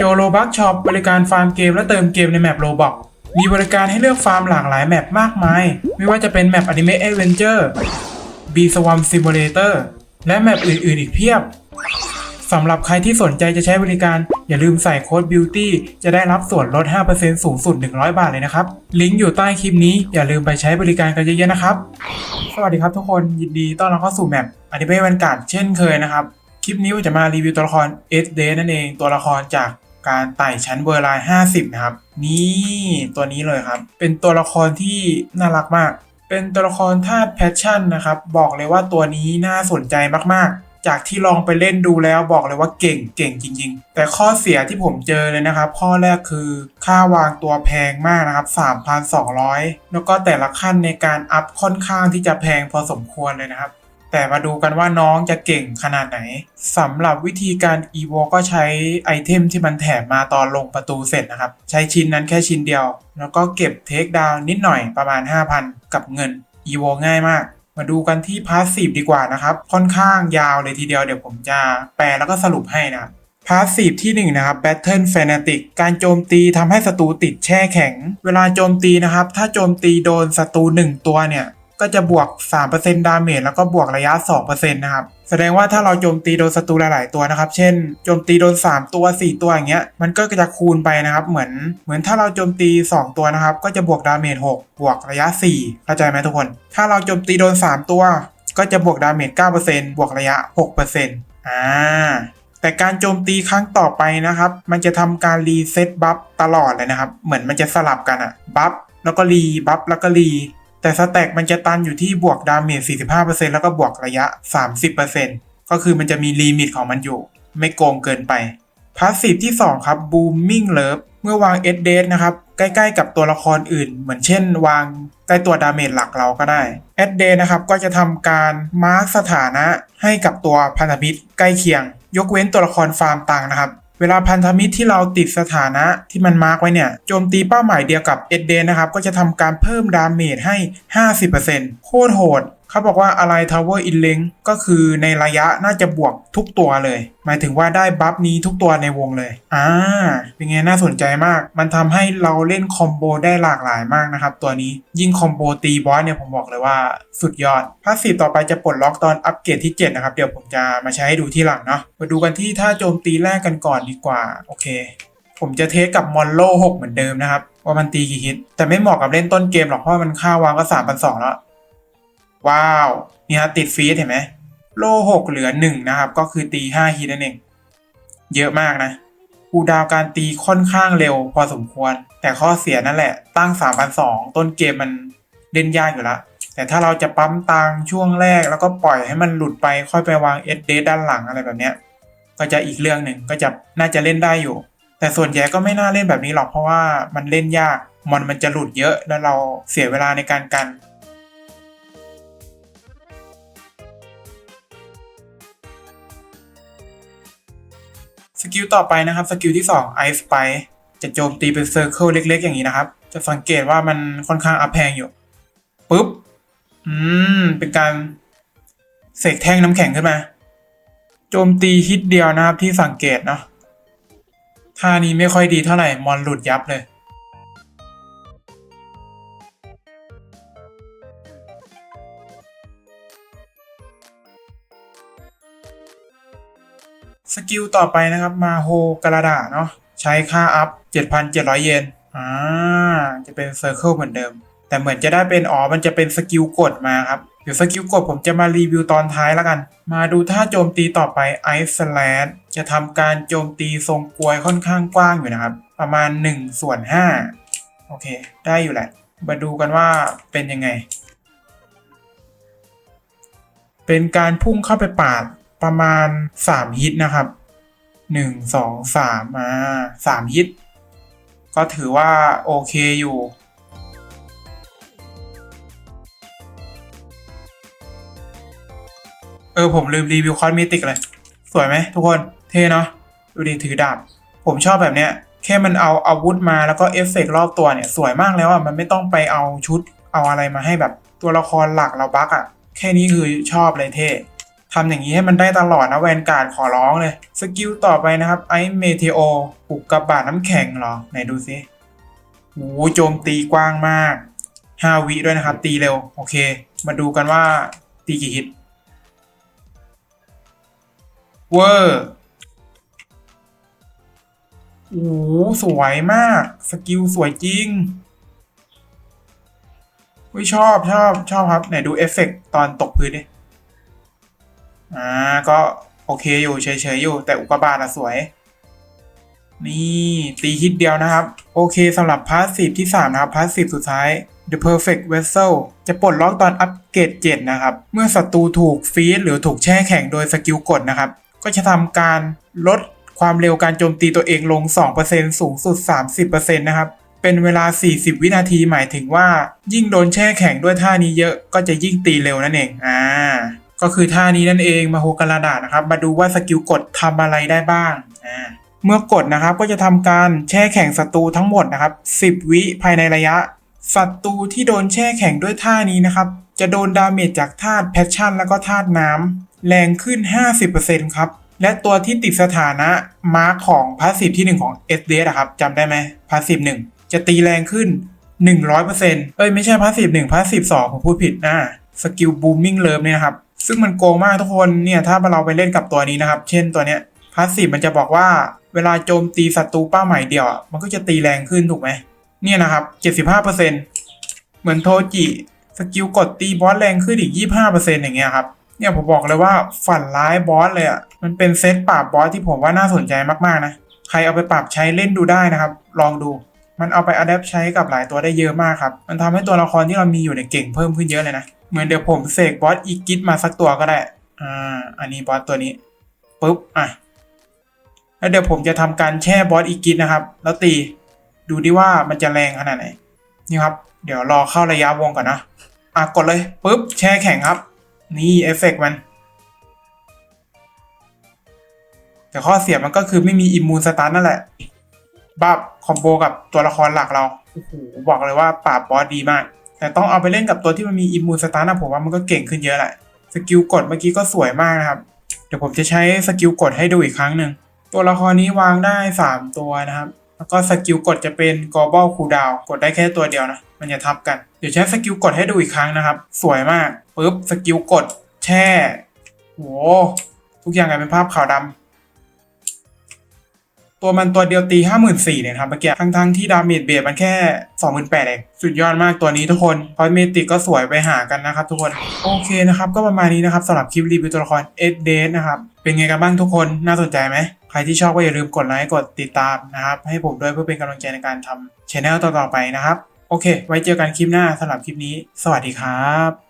โจโ o บักช็อปบริการฟาร์มเกมและเติมเกมในแมปโ o บอกมีบริการให้เลือกฟาร์มหลากหลายแมปมากมาย ไม่ว่าจะเป็นแมปอนิเมะเอเวนเจอร์บีสว m มซิมูเลเตอร์และแมปอื่น ๆ อีกเพียบสำหรับใครที่สนใจจะใช้บริการ อย่าลืมใส่โค้ด BEAUTY จะได้รับส่วนลด 5%สูงสุด 100 บาทเลยนะครับ ลิงก์อยู่ใต้คลิปนี้ อย่าลืมไปใช้บริการกันเยอะๆนะครับ สวัสดีครับทุกคนยินดีต้อนรับเข้าสู่แมปอนิเมะวันการ์ดเช่นเคยนะครับ คลิปนี้ผมจะมารีวิวตัวละคร S d a y นั่นเองตัวละครจาก การไต่ชั้นเวอร์ไลน์50 นะครับ นี่ตัวนี้เลยครับ เป็นตัวละครที่น่ารักมาก เป็นตัวละครธาตุแพชชั่นนะครับ บอกเลยว่าตัวนี้น่าสนใจมากๆจากที่ลองไปเล่นดูแล้วบอกเลยว่าเก่งเก่งจริง ๆ แต่ข้อเสียที่ผมเจอเลยนะครับ ข้อแรกคือค่าวางตัวแพงมากนะครับ 3,200 แล้วก็แต่ละขั้นในการอัพค่อนข้างที่จะแพงพอสมควรเลยนะครับ แต่มาดูกันว่าน้องจะเก่งขนาดไหนสำหรับวิธีการ EVO ก็ใช้ไอเทมที่มันแถมมาตอนลงประตูเสร็จนะครับ ใช้ชิ้นนั้นแค่ชิ้นเดียว แล้วก็เก็บเทคดาวนิดหน่อยประมาณ 5,000 กับเงิน EVO ง่ายมาก มาดูกันที่พาสซีฟดีกว่านะครับ ค่อนข้างยาวเลยทีเดียวเดี๋ยวผมจะแปลแล้วก็สรุปให้นะพาสซีฟที่ 1 นะครับ Battle Fanatic การโจมตีทำให้ศัตรูติดแช่แข็ง เวลาโจมตีนะครับ ถ้าโจมตีโดนศัตรู1ตัวเนี่ย ก็จะบวก 3%ดาเมจแล้วก็บวกระยะ 2%นะครับ แสดงว่าถ้าเราโจมตีโดนศัตรูหลาย ๆ ตัวนะครับ เช่น โจมตีโดน 3 ตัว 4 ตัวอย่างเงี้ย มันก็จะคูณไปนะครับ เหมือน เหมือนถ้าเราโจมตี 2 ตัวนะครับ ก็จะบวกดาเมจ 6 บวกระยะ 4 เข้าใจไหมทุกคน ถ้าเราโจมตีโดน 3 ตัว ก็จะบวกดาเมจ 9%บวกระยะ 6%อ่า แต่การโจมตีครั้งต่อไปนะครับ มันจะทำการรีเซ็ตบัฟตลอดเลยนะครับ เหมือนมันจะสลับกันอะบัฟแล้วก็รีบัฟแล้วก็รี แต่สแต็กมันจะตันอยู่ที่บวกดาเมจ 45%แล้วก็บวกระยะ 30%ก็คือมันจะมีลิมิตของมันอยู่ ไม่โกงเกินไปพาสซีฟที่ 2 ครับ Booming Love เมื่อวาง s d นะครับ ใกล้ๆกับตัวละครอื่น เหมือนเช่น วางใกล้ตัวดาเมจหลักเราก็ได้ s d นะครับก็จะทำการมาร์คสถานะให้กับตัวพันธมิตรใกล้เคียง ยกเว้นตัวละครฟาร์มต่างนะครับ เวลาพันธมิตรที่เราติดสถานะที่มันมาร์กไว้เนี่ยโจมตีเป้าหมายเดียวกับเอ็ดเดนนะครับก็จะทำการเพิ่มดาเมจให้ 50%โคตรโหด เขาบอกว่าอะไรทาวเวอร์อินเลงก็คือในระยะน่าจะบวกทุกตัวเลย หมายถึงว่าได้บัฟนี้ทุกตัวในวงเลย อ่า เป็นไงน่าสนใจมาก มันทำให้เราเล่นคอมโบได้หลากหลายมากนะครับ ตัวนี้ยิ่งคอมโบตีบอสเนี่ยผมบอกเลยว่าสุดยอดพาสซีฟต่อไปจะปลดล็อกตอนอัปเกรดที่ 7 นะครับ เดี๋ยวผมจะมาใช้ให้ดูที่หลังเนาะมาดูกันที่ท่าโจมตีแรกกันก่อนดีกว่า โอเค ผมจะเทสกับมอนโล6เหมือนเดิมนะครับว่ามันตีกี่ฮิตแต่ไม่เหมาะกับเล่นต้นเกมหรอกเพราะมันค่าวางก็3 2 0 0แล้ว ว้าวนี่ฮะติดฟีดเห็นไหมโลหกเหลือหนึ่งนะครับ ก็คือตีห้าฮิตนั่นเอง เยอะมากนะคูดาวการตีค่อนข้างเร็วพอสมควร แต่ข้อเสียนั่นแหละ ตั้ง 3,200 ต้นเกมมันเล่นยากอยู่ละแต่ถ้าเราจะปั๊มตังช่วงแรกแล้วก็ปล่อยให้มันหลุดไปค่อยไปวางเอสเดด้านหลังอะไรแบบเนี้ยก็จะอีกเรื่องหนึ่งก็จะน่าจะเล่นได้อยู่ แต่ส่วนใหญ่ก็ไม่น่าเล่นแบบนี้หรอกเพราะว่ามันเล่นยากมอนมันจะหลุดเยอะแล้วเราเสียเวลาในการกัน สกิลต่อไปนะครับสกิลที่2 Ice p i จะโจมตีเป็นเซอร์เคิลเล็ก ๆ อย่างนี้นะครับ จะสังเกตว่ามันค่อนข้างอัพแพงอยู่ปุ๊บ อืม เป็นการเสกแท่งน้ำแข็งขึ้นมา โจมตีฮิตเดียวนะครับที่สังเกตเนาะท่านี้ไม่ค่อยดีเท่าไหร่มอนหลุดยับเลย กิลต่อไปนะครับมาโฮกระดาเนาะใช้ค่าอัพ 7,700 เยนอ่าจะเป็นเซอร์เคิลเหมือนเดิม แต่เหมือนจะได้เป็นอ๋อมันจะเป็นสกิลกดมาครับ เดี๋ยวสกิลกดผมจะมารีวิวตอนท้ายแล้วกัน มาดูท่าโจมตีต่อไปไอซ์แลนจะทำการโจมตีทรงกลวยค่อนข้างกว้างอยู่นะครับ ประมาณ1ส่วน5โอเค ได้อยู่แหละ มาดูกันว่าเป็นยังไง เป็นการพุ่งเข้าไปปาด ประมาณ 3 ฮิตนะครับ 1 2 3มา3ฮิต ก็ถือว่าโอเคอยู่ เออ ผมลืมรีวิวคอสเมติกเลย สวยไหมทุกคน เท่เนาะ ดูดิถือดาบ ผมชอบแบบเนี้ย แค่มันเอาอาวุธมาแล้วก็เอฟเฟกรอบตัวเนี่ย สวยมากแล้วอะ มันไม่ต้องไปเอาชุดเอาอะไรมาให้แบบตัวละครหลักเราบักอะ แค่นี้คือชอบเลยเท่ ทำอย่างนี้ให้มันได้ตลอดนะแวนการ์ดขอร้องเลย สกิลต่อไปนะครับไอเมเทโออุกกาบาตน้ำแข็งเหรอ ไหนดูซิโอ้โหโจมตีกว้างมาก5วิด้วยนะครับ ตีเร็ว โอเค มาดูกันว่า ตีกี่ฮิตเวอร์โอ้โหสวยมาก สกิลสวยจริงอุ้ยชอบชอบชอบครับ ไหนดูเอฟเฟกต์ตอนตกพื้นดิ อ่าก็โอเคอยู่เฉยๆอยู่ แต่อุกกาบาตอะสวย นี่ตีฮิตเดียวนะครับ โอเคสำหรับพาสซีฟที่ 3 นะครับพาสซีฟสุดท้าย The Perfect Vessel จะปลดล็อกตอนอัปเกรด7นะครับ เมื่อศัตรูถูกฟีดหรือถูกแช่แข็งโดยสกิลกดนะครับ ก็จะทำการลดความเร็วการโจมตีตัวเองลง 2%สูงสุด 30%นะครับ เป็นเวลา 40 วินาทีหมายถึงว่า ยิ่งโดนแช่แข็งด้วยท่านี้เยอะก็จะยิ่งตีเร็วนั่นเอง อ่า ก็คือท่านี้นั่นเองมาโฮกราดานะครับ มาดูว่าสกิลกดทำอะไรได้บ้างอ่าเมื่อกดนะครับก็จะทำการแช่แข็งศัตรูทั้งหมดนะครับ 10 วิภายในระยะศัตรูที่โดนแช่แข็งด้วยท่านี้นะครับ จะโดนดาเมจจากธาตุแพชชั่น แล้วก็ธาตุน้ำแรงขึ้น 50%ครับและตัวที่ติดสถานะมาร์คของพาสซีฟที่ 1 ของ s d อะครับจำได้ไหมพาสซีฟ1จะตีแรงขึ้น 100%เอ้ยไม่ใช่พาสซีฟ1พาสซีฟ2ผมพูดผิดนะสกิลบูมมิ่งเลิฟเนี่ยนะครับ ซึ่งมันโกงมากทุกคนเนี่ยถ้าเราไปเล่นกับตัวนี้นะครับ เช่นตัวเนี้ยพาสซีฟมันจะบอกว่าเวลาโจมตีศัตรูเป้าหมายเดียวมันก็จะตีแรงขึ้นถูกไหมเนี่ยนะครับ 75%เหมือนโทจิสกิลกดตีบอสแรงขึ้นอีก 25%อย่างเงี้ยครับเนี่ยผมบอกเลยว่าฝันร้ายบอสเลยอะ่ะมันเป็นเซตปราบบอสที่ผมว่าน่าสนใจมากๆนะใครเอาไปปรับใช้เล่นดูได้นะครับ ลองดูมันเอาไปอัดแอปใช้กับหลายตัวได้เยอะมากครับ มันทำให้ตัวละครที่เรามีอยู่ในยเก่งเพิ่มขึ้นเยอะเลยนะ เหมือนเดี๋ยวผมเสกบอสอีกิทมาสักตัวก็ได้ อ่า อันนี้บอสตัวนี้ปุ๊บ อะ แล้วเดี๋ยวผมจะทำการแช่บอสอีกิทนะครับ แล้วตี ดูดิว่ามันจะแรงขนาดไหน นี่ครับ เดี๋ยวรอเข้าระยะวงก่อนนะ อะ กดเลยปุ๊บ แช่แข็งครับ นี่เอฟเฟกต์มัน แต่ข้อเสียมันก็คือไม่มีอิมมูนสตาร์นั่นแหละบับคอมโบกับตัวละครหลักเรา โอ้โห บอกเลยว่าปราบบอสดีมาก แต่ต้องเอาไปเล่นกับตัวที่มันมีอิมมูนสตาร์นะผมว่ามันก็เก่งขึ้นเยอะแหละสกิลกดเมื่อกี้ก็สวยมากนะครับ เดี๋ยวผมจะใช้สกิลกดให้ดูอีกครั้งหนึ่งตัวละครนี้วางได้ 3 ตัวนะครับ แล้วก็สกิลกดจะเป็น global cooldown กดได้แค่ตัวเดียวนะ มันจะทับกัน เดี๋ยวใช้สกิลกดให้ดูอีกครั้งนะครับ สวยมากปุ๊บสกิลกดแช่โหทุกอย่างกลายเป็นภาพขาวดำ ตัวมันตัวเดียวตีห้าหมื่นสี่เนี่ยครับเมื่อกี้ทั้งทั้งที่ดาเมจเบสมันแค่สองหมื่นแปดเองสุดยอดมากตัวนี้ทุกคนพอยเมติกก็สวยไปหากันนะครับทุกคนโอเคนะครับก็ประมาณนี้นะครับสำหรับคลิปรีวิวตัวละครเอ็ดเดนะครับเป็นไงกันบ้างทุกคนน่าสนใจไหมใครที่ชอบก็อย่าลืมกดไลค์กดติดตามนะครับให้ผมด้วยเพื่อเป็นกำลังใจในการทำช anel ต่อๆไปนะครับโอเค ไว้เจอกันคลิปหน้าสำหรับคลิปนี้ สวัสดีครับ